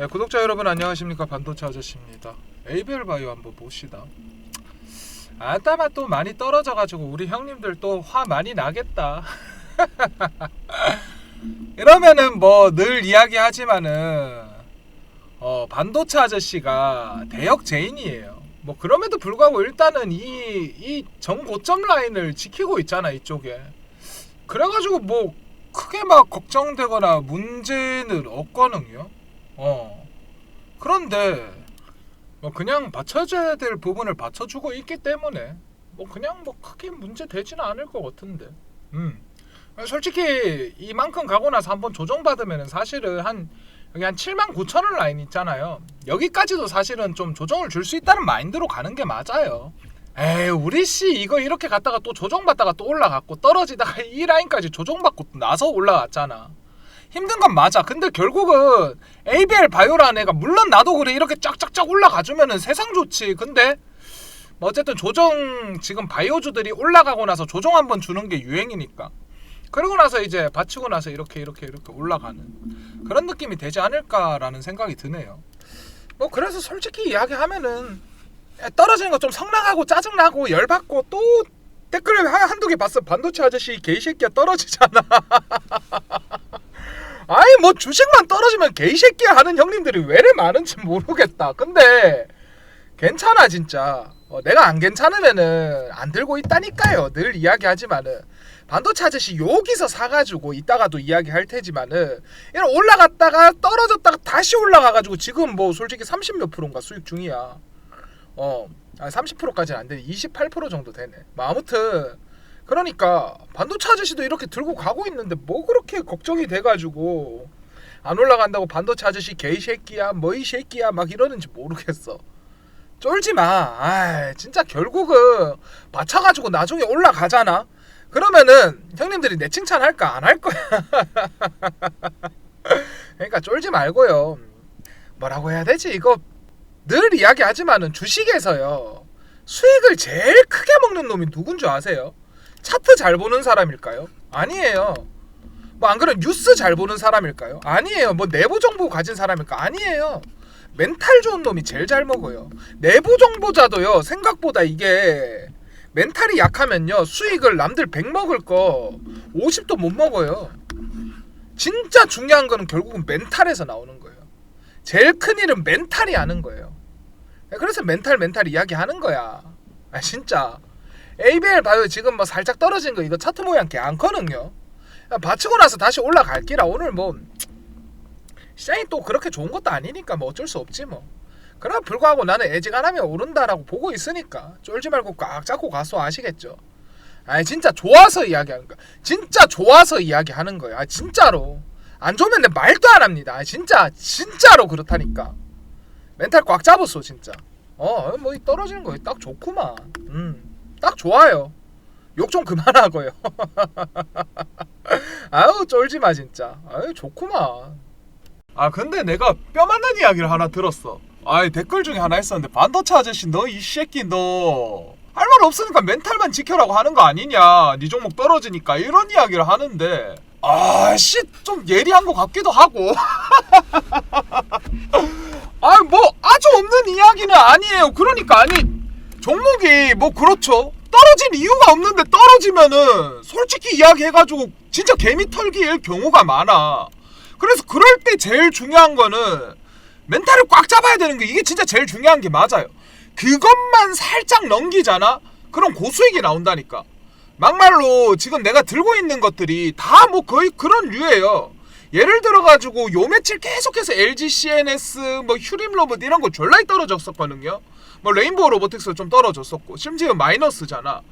네, 구독자 여러분 안녕하십니까 반도체 아저씨입니다. 에이벨 바이오 한번 봅시다. 아따마 또 많이 떨어져 가지고 우리 형님들 또 화 많이 나겠다. 이러면은 뭐 늘 이야기하지만은 어, 반도체 아저씨가 대역 제인이에요. 뭐 그럼에도 불구하고 일단은 이 이 정고점 라인을 지키고 있잖아 이쪽에. 그래가지고 뭐 크게 막 걱정되거나 문제는 없거든요. 어. 그런데 뭐 그냥 받쳐줘야 될 부분을 받쳐주고 있기 때문에 뭐 그냥 뭐 크게 문제 되지는 않을 것 같은데. 음. 솔직히 이만큼 가고 나서 한번 조정받으면 사실은 한 여기 한 7만 9천 원 라인 있잖아요. 여기까지도 사실은 좀 조정을 줄 수 있다는 마인드로 가는 게 맞아요. 에이 우리 씨 이거 이렇게 갔다가 또 조정받다가 또 올라갔고 떨어지다가 이 라인까지 조정받고 나서 올라갔잖아. 힘든 건 맞아. 근데 결국은 ABL 바이오라는 애가 물론 나도 그래 이렇게 쫙쫙쫙 올라가주면은 세상 좋지. 근데 뭐 어쨌든 조정 지금 바이오주들이 올라가고 나서 조정 한번 주는 게 유행이니까. 그러고 나서 이제 받치고 나서 이렇게 이렇게 이렇게 올라가는 그런 느낌이 되지 않을까라는 생각이 드네요. 뭐 그래서 솔직히 이야기하면은 떨어지는 거 좀 성나가고 짜증나고 열받고 또 댓글에 한- 한두 개 봤어. 반도체 아저씨 개새끼야 떨어지잖아. 아니 뭐 주식만 떨어지면 개새끼야 하는 형님들이 왜 이래 많은지 모르겠다. 근데 괜찮아 진짜. 어, 내가 안 괜찮으면은 안 들고 있다니까요. 늘 이야기하지만은 반도체 아저씨 여기서 사가지고 이따가도 이야기할 테지만은 이런 올라갔다가 떨어졌다가 다시 올라가가지고 지금 뭐 솔직히 30 몇 프로인가 수익 중이야. 어, 아, 30%까지는 안 돼. 28% 정도 되네. 뭐 아무튼 그러니까 반도체 아저씨도 이렇게 들고 가고 있는데 뭐 그렇게 걱정이 돼가지고 안 올라간다고 반도체 아저씨 개이 새끼야 뭐 이 새끼야 막 이러는지 모르겠어. 쫄지 마. 아, 진짜 결국은 받쳐가지고 나중에 올라가잖아. 그러면은 형님들이 내 칭찬할까 안 할 거야. 그러니까 쫄지 말고요. 뭐라고 해야 되지? 이거 늘 이야기하지만은 주식에서요 수익을 제일 크게 먹는 놈이 누군 줄 아세요? 차트 잘 보는 사람일까요? 아니에요. 뭐 안 그런 뉴스 잘 보는 사람일까요? 아니에요. 뭐 내부 정보 가진 사람일까? 아니에요. 멘탈 좋은 놈이 제일 잘 먹어요. 내부 정보자도요 생각보다 이게 멘탈이 약하면요 수익을 남들 100 먹을 거 50도 못 먹어요. 진짜 중요한 거는 결국은 멘탈에서 나오는 거예요. 제일 큰 일은 멘탈이 하는 거예요. 그래서 멘탈 멘탈 이야기하는 거야. 아 진짜. ABL 바이오 지금 뭐 살짝 떨어진 거 이거 차트 모양 개 안거든요. 받치고 나서 다시 올라갈 기라 오늘 뭐 시장이 또 그렇게 좋은 것도 아니니까 뭐 어쩔 수 없지 뭐. 그러나 불구하고 나는 애지간하면 오른다라고 보고 있으니까 쫄지 말고 꽉 잡고 가서 아시겠죠. 아니 진짜 좋아서 이야기하는 거야. 진짜 좋아서 이야기하는 거야. 아, 진짜로. 안 좋으면 내 말도 안 합니다. 아, 진짜 진짜로 그렇다니까. 멘탈 꽉 잡았어 진짜. 어뭐 떨어지는 거 딱 좋구만. 음 딱 좋아요. 욕 좀 그만하고요. 아우 쫄지 마 진짜. 아유 좋구만. 아 근데 내가 뼈 맞는 이야기를 하나 들었어. 아 댓글 중에 하나 있었는데 반도체 아저씨 너 이 새끼 너. 할 말 없으니까 멘탈만 지켜라고 하는 거 아니냐 네 종목 떨어지니까 이런 이야기를 하는데 아씨 좀 예리한 것 같기도 하고 아 뭐 아주 없는 이야기는 아니에요 그러니까 아니 종목이 뭐 그렇죠. 떨어진 이유가 없는데 떨어지면은 솔직히 이야기해가지고 진짜 개미 털기일 경우가 많아. 그래서 그럴 때 제일 중요한 거는 멘탈을 꽉 잡아야 되는 게 이게 진짜 제일 중요한 게 맞아요. 그것만 살짝 넘기잖아? 그럼 고수익이 나온다니까. 막말로 지금 내가 들고 있는 것들이 다 뭐 거의 그런 류예요. 예를 들어 가지고 요 며칠 계속해서 LG CNS 뭐 휴림 로봇 이런 거 졸라이 떨어졌었거든요. 뭐 레인보우 로보틱스 좀 떨어졌었고 심지어 마이너스잖아.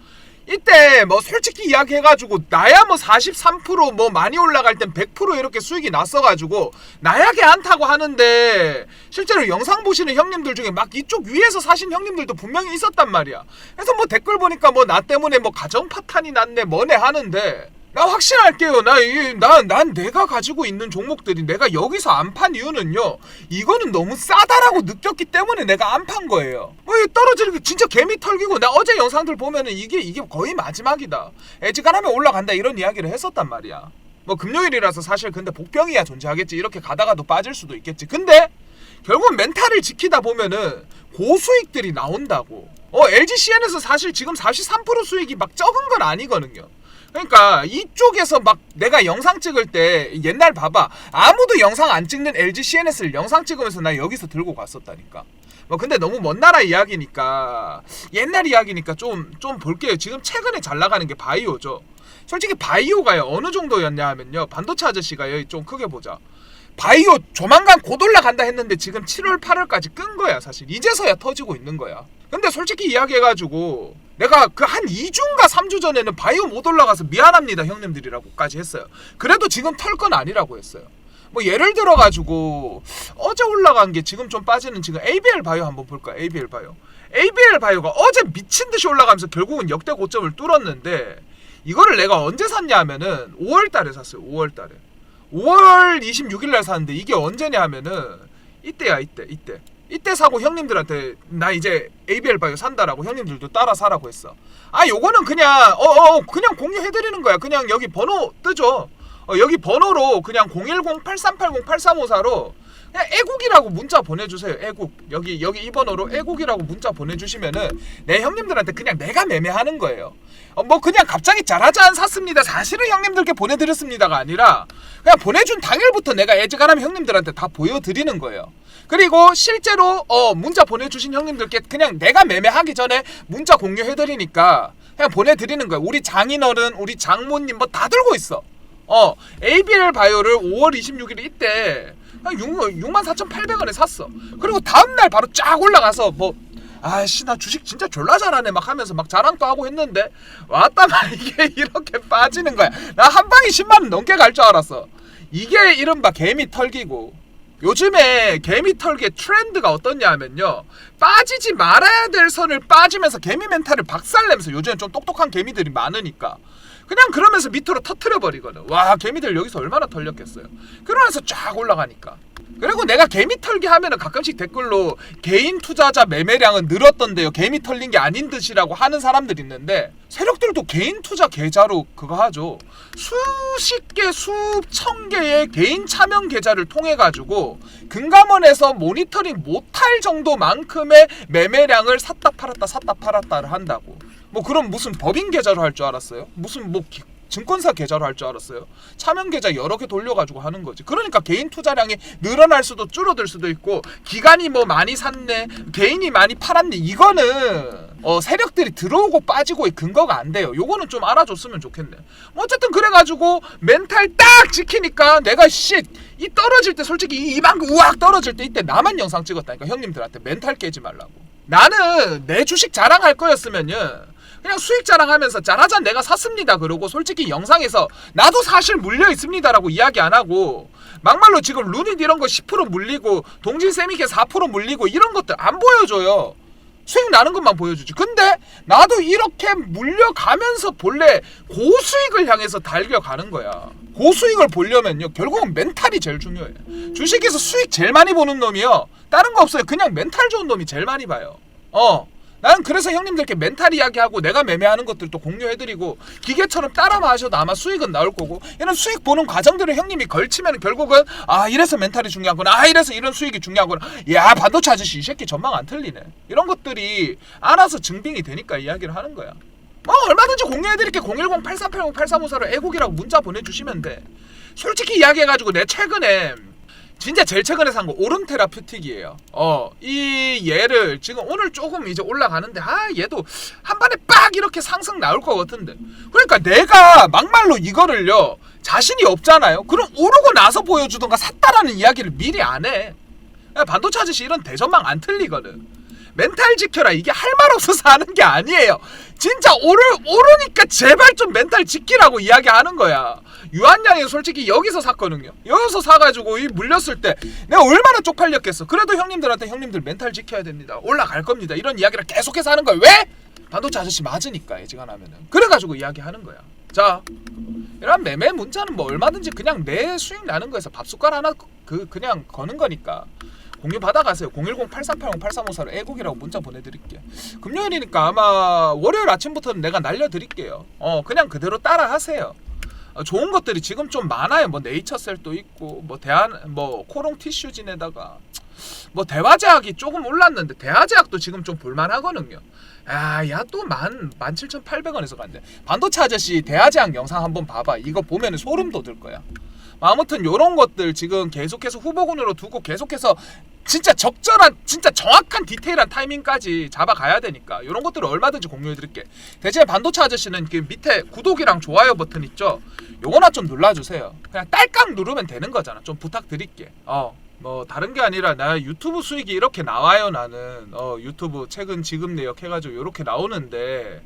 이때 뭐 솔직히 이야기해가지고 나야 뭐 43%뭐 많이 올라갈 땐 100% 이렇게 수익이 났어가지고 나야게 않다고 하는데 실제로 영상 보시는 형님들 중에 막 이쪽 위에서 사신 형님들도 분명히 있었단 말이야. 그래서 뭐 댓글 보니까 뭐 나 때문에 뭐 가정 파탄이 났네 뭐네 하는데 나 확신할게요. 나, 이, 난, 난 내가 가지고 있는 종목들이 내가 여기서 안 판 이유는요. 이거는 너무 싸다라고 느꼈기 때문에 내가 안 판 거예요. 뭐, 이 떨어지는 게 진짜 개미 털기고, 나 어제 영상들 보면은 이게, 이게 거의 마지막이다. 애지간하면 올라간다. 이런 이야기를 했었단 말이야. 뭐, 금요일이라서 사실 근데 복병이야 존재하겠지. 이렇게 가다가도 빠질 수도 있겠지. 근데, 결국 멘탈을 지키다 보면은 고수익들이 나온다고. 어 LG CN에서 사실 지금 43% 수익이 막 적은 건 아니거든요. 그러니까 이쪽에서 막 내가 영상 찍을 때 옛날 봐봐 아무도 영상 안 찍는 LG CNS를 영상 찍으면서 나 여기서 들고 갔었다니까. 뭐 근데 너무 먼 나라 이야기니까 옛날 이야기니까 좀 좀 볼게요. 지금 최근에 잘 나가는 게 바이오죠. 솔직히 바이오가요 어느 정도였냐 하면요 반도체 아저씨가 여기 좀 크게 보자. 바이오 조만간 곧 올라간다 했는데 지금 7월 8월까지 끈 거야 사실 이제서야 터지고 있는 거야 근데 솔직히 이야기해가지고 내가 그 한 2주인가 3주 전에는 바이오 못 올라가서 미안합니다 형님들이라고까지 했어요. 그래도 지금 털 건 아니라고 했어요. 뭐 예를 들어 가지고 어제 올라간 게 지금 좀 빠지는 지금 ABL 바이오 한번 볼까 ABL 바이오. ABL 바이오가 어제 미친 듯이 올라가면서 결국은 역대 고점을 뚫었는데 이거를 내가 언제 샀냐 하면은 5월 달에 샀어요 5월 달에. 5월 26일 날 샀는데 이게 언제냐 하면은 이때야 이때 이때 이때 사고 형님들한테 나 이제 ABL 바이오 산다라고 형님들도 따라 사라고 했어. 아 요거는 그냥 어어 어, 그냥 공유해 드리는 거야. 그냥 여기 번호 뜨죠. 어, 여기 번호로 그냥 010-8380-8354로 그냥 애국이라고 문자 보내주세요. 애국. 여기 여기 이 번호로 애국이라고 문자 보내주시면은 내 형님들한테 그냥 내가 매매하는 거예요. 어, 뭐 그냥 갑자기 잘하자 안 샀습니다. 사실은 형님들께 보내드렸습니다가 아니라 그냥 보내준 당일부터 내가 애지간하면 형님들한테 다 보여드리는 거예요 그리고 실제로 어 문자 보내주신 형님들께 그냥 내가 매매하기 전에 문자 공유해드리니까 그냥 보내드리는 거예요 우리 장인어른 우리 장모님 뭐 다 들고 있어 어 ABL 바이오를 5월 26일 이때 한 6 만 4,800원에 샀어. 그리고 다음날 바로 쫙 올라가서 뭐 아씨 나 주식 진짜 졸라 잘하네 막 하면서 막 자랑도 하고 했는데 왔다가 이게 이렇게 빠지는 거야. 나 한 방에 10만 원 넘게 갈 줄 알았어. 이게 이른바 개미 털기고 요즘에 개미 털기의 트렌드가 어떻냐 하면요 빠지지 말아야 될 선을 빠지면서 개미 멘탈을 박살내면서 요즘엔 좀 똑똑한 개미들이 많으니까 그냥 그러면서 밑으로 터트려 버리거든. 와 개미들 여기서 얼마나 털렸겠어요. 그러면서 쫙 올라가니까. 그리고 내가 개미 털기 하면은 가끔씩 댓글로 개인 투자자 매매량은 늘었던데요. 개미 털린 게 아닌 듯이라고 하는 사람들 있는데 세력들도 개인 투자 계좌로 그거 하죠. 수십 개, 수천 개의 개인 차명 계좌를 통해 가지고 금감원에서 모니터링 못할 정도만큼의 매매량을 샀다 팔았다 샀다 팔았다를 한다고. 뭐 그럼 무슨 법인 계좌로 할 줄 알았어요? 무슨 뭐 기- 증권사 계좌로 할 줄 알았어요? 차명 계좌 여러 개 돌려가지고 하는 거지. 그러니까 개인 투자량이 늘어날 수도 줄어들 수도 있고 기간이 뭐 많이 샀네, 개인이 많이 팔았네. 이거는 어, 세력들이 들어오고 빠지고의 근거가 안 돼요. 요거는 좀 알아줬으면 좋겠네. 뭐 어쨌든 그래가지고 멘탈 딱 지키니까 내가 씨 이 떨어질 때 솔직히 이 이만큼 우악 떨어질 때 이때 나만 영상 찍었다니까 형님들한테 멘탈 깨지 말라고. 나는 내 주식 자랑할 거였으면요. 그냥 수익 자랑하면서 잘하자 내가 샀습니다 그러고 솔직히 영상에서 나도 사실 물려 있습니다라고 이야기 안 하고 막말로 지금 루닛 이런 거 10% 물리고 동진 세미게 4% 물리고 이런 것들 안 보여줘요. 수익 나는 것만 보여주지. 근데 나도 이렇게 물려가면서 본래 고수익을 향해서 달려가는 거야. 고수익을 보려면요. 결국은 멘탈이 제일 중요해. 주식에서 수익 제일 많이 보는 놈이요. 다른 거 없어요. 그냥 멘탈 좋은 놈이 제일 많이 봐요. 어 나는 그래서 형님들께 멘탈 이야기하고 내가 매매하는 것들도 공유해드리고 기계처럼 따라만 하셔도 아마 수익은 나올 거고 이런 수익 보는 과정들을 형님이 걸치면 결국은 아 이래서 멘탈이 중요하구나. 아 이래서 이런 수익이 중요하구나. 야 반도체 아저씨 이 새끼 전망 안 틀리네. 이런 것들이 알아서 증빙이 되니까 이야기를 하는 거야. 뭐 얼마든지 공유해드릴게. 010-8380-8354로 애국이라고 문자 보내주시면 돼. 솔직히 이야기해가지고 내 최근에 진짜 제일 최근에 산 거 오름 테라퓨틱이에요. 어, 이 얘를 지금 오늘 조금 이제 올라가는데 아 얘도 한 번에 빡 이렇게 상승 나올 것 같은데. 그러니까 내가 막말로 이거를요 자신이 없잖아요. 그럼 오르고 나서 보여주던가 샀다라는 이야기를 미리 안 해. 야, 반도체 아저씨 이런 대전망 안 틀리거든. 멘탈 지켜라 이게 할 말 없어서 하는 게 아니에요. 진짜 오르 오르니까 제발 좀 멘탈 지키라고 이야기하는 거야. 유한양이 솔직히 여기서 샀거든요. 여기서 사가지고 이 물렸을 때 내가 얼마나 쪽팔렸겠어. 그래도 형님들한테 형님들 멘탈 지켜야 됩니다. 올라갈 겁니다. 이런 이야기를 계속해서 하는 거야. 왜? 반도체 아저씨 맞으니까 예지간하면은. 그래가지고 이야기하는 거야. 자, 이런 매매 문자는 뭐 얼마든지 그냥 내 수익 나는 거에서 밥숟갈 하나 그 그냥 거는 거니까. 공유 받아가세요. 010-8380-8354로 애국이라고 문자 보내드릴게요. 금요일이니까 아마 월요일 아침부터는 내가 날려드릴게요. 어 그냥 그대로 따라 하세요. 어, 좋은 것들이 지금 좀 많아요. 뭐 네이처셀도 있고 뭐 대한 뭐 코롱 티슈진에다가 뭐 대화제약이 조금 올랐는데 대화제약도 지금 좀 볼만하거든요. 아, 야또 만, 만 칠천 팔백 원에서 간대. 반도체 아저씨 대화제약 영상 한번 봐봐. 이거 보면 소름 돋을 거야. 아무튼 요런 것들 지금 계속해서 후보군으로 두고 계속해서 진짜 적절한 진짜 정확한 디테일한 타이밍까지 잡아가야 되니까 이런 것들을 얼마든지 공유해 드릴게. 대신에 반도체 아저씨는 그 밑에 구독이랑 좋아요 버튼 있죠? 요거나 좀 눌러주세요. 그냥 딸깍 누르면 되는 거잖아. 좀 부탁드릴게. 어 뭐 다른 게 아니라 나 유튜브 수익이 이렇게 나와요 나는. 어 유튜브 최근 지급 내역 해가지고 이렇게 나오는데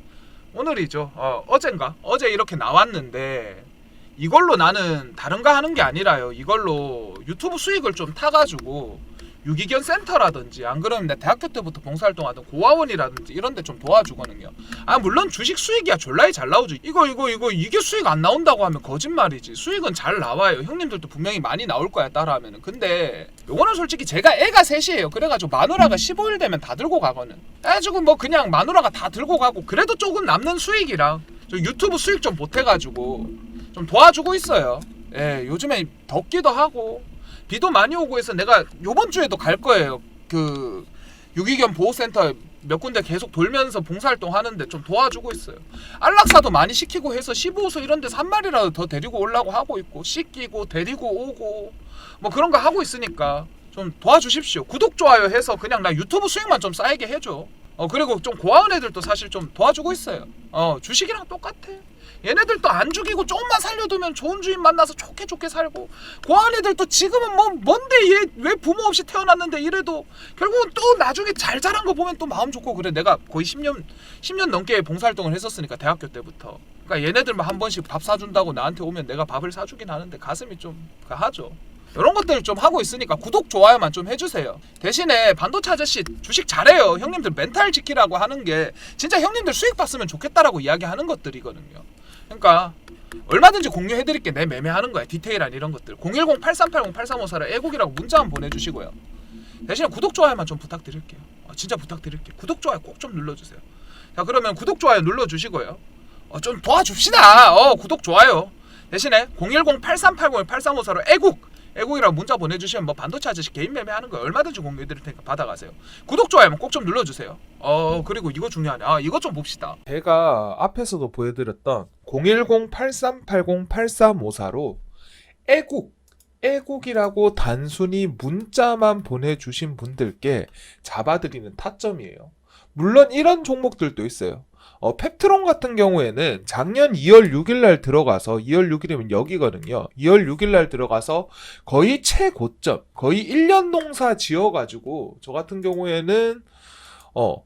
오늘이죠. 어 어젠가? 어제 이렇게 나왔는데 이걸로 나는 다른 거 하는 게 아니라요. 이걸로 유튜브 수익을 좀 타가지고 유기견 센터라든지 안 그러면 내 대학교 때부터 봉사활동하던 고아원이라든지 이런 데 좀 도와주거든요. 아 물론 주식 수익이야 졸라이 잘 나오죠. 이거 이거 이거 이게 수익 안 나온다고 하면 거짓말이지. 수익은 잘 나와요. 형님들도 분명히 많이 나올 거야 따라하면은. 근데 요거는 솔직히 제가 애가 셋이에요. 그래가지고 마누라가 15일 되면 다 들고 가거든. 해가지고 뭐 그냥 마누라가 다 들고 가고 그래도 조금 남는 수익이랑 저 유튜브 수익 좀 보태가지고 좀 도와주고 있어요. 예, 요즘에 덥기도 하고 비도 많이 오고 해서 내가 요번 주에도 갈 거예요. 그 유기견 보호센터 몇 군데 계속 돌면서 봉사활동 하는데 좀 도와주고 있어요. 안락사도 많이 시키고 해서 15소 이런 데서 한 마리라도 더 데리고 오려고 하고 있고 씻기고 데리고 오고 뭐 그런 거 하고 있으니까 좀 도와주십시오. 구독 좋아요 해서 그냥 나 유튜브 수익만 좀 쌓이게 해줘. 어 그리고 좀 고아원 애들도 사실 좀 도와주고 있어요. 어 주식이랑 똑같아. 얘네들도 안 죽이고 조금만 살려두면 좋은 주인 만나서 좋게 좋게 살고 고아원 애들도 지금은 뭐 뭔데 얘 왜 부모 없이 태어났는데 이래도 결국은 또 나중에 잘 자란 거 보면 또 마음 좋고 그래 내가 거의 10년 10년 넘게 봉사활동을 했었으니까 대학교 때부터 그러니까 얘네들만 한 번씩 밥 사준다고 나한테 오면 내가 밥을 사주긴 하는데 가슴이 좀 가하죠. 이런 것들 좀 하고 있으니까 구독 좋아요만 좀 해주세요. 대신에 반도체 아저씨 주식 잘해요. 형님들 멘탈 지키라고 하는 게 진짜 형님들 수익 봤으면 좋겠다라고 이야기하는 것들이거든요. 그러니까 얼마든지 공유해드릴게 내 매매하는 거야. 디테일한 이런 것들. 010-8380-8354를 애국이라고 문자 한번 보내주시고요. 대신에 구독 좋아요만 좀 부탁드릴게요. 아, 진짜 부탁드릴게요 구독 좋아요 꼭 좀 눌러주세요. 자 그러면 구독 좋아요 눌러주시고요. 어, 좀 도와줍시다. 어 구독 좋아요. 대신에 010-8380-8354로 애국 애국이라고 문자 보내주시면 뭐 반도체 아저씨 개인 매매하는 거 얼마든지 공유해드릴 테니까 받아가세요. 구독 좋아요만 꼭좀 눌러주세요. 어 그리고 이거 중요하네. 아 이거 좀 봅시다. 제가 앞에서도 보여드렸던 010-8380-8354로 애국, 애국이라고 단순히 문자만 보내주신 분들께 잡아드리는 타점이에요. 물론 이런 종목들도 있어요. 어, 펩트론 같은 경우에는 작년 2월 6일 날 들어가서 2월 6일이면 여기거든요. 2월 6일 날 들어가서 거의 최고점, 거의 1년 농사 지어 가지고 저 같은 경우에는 어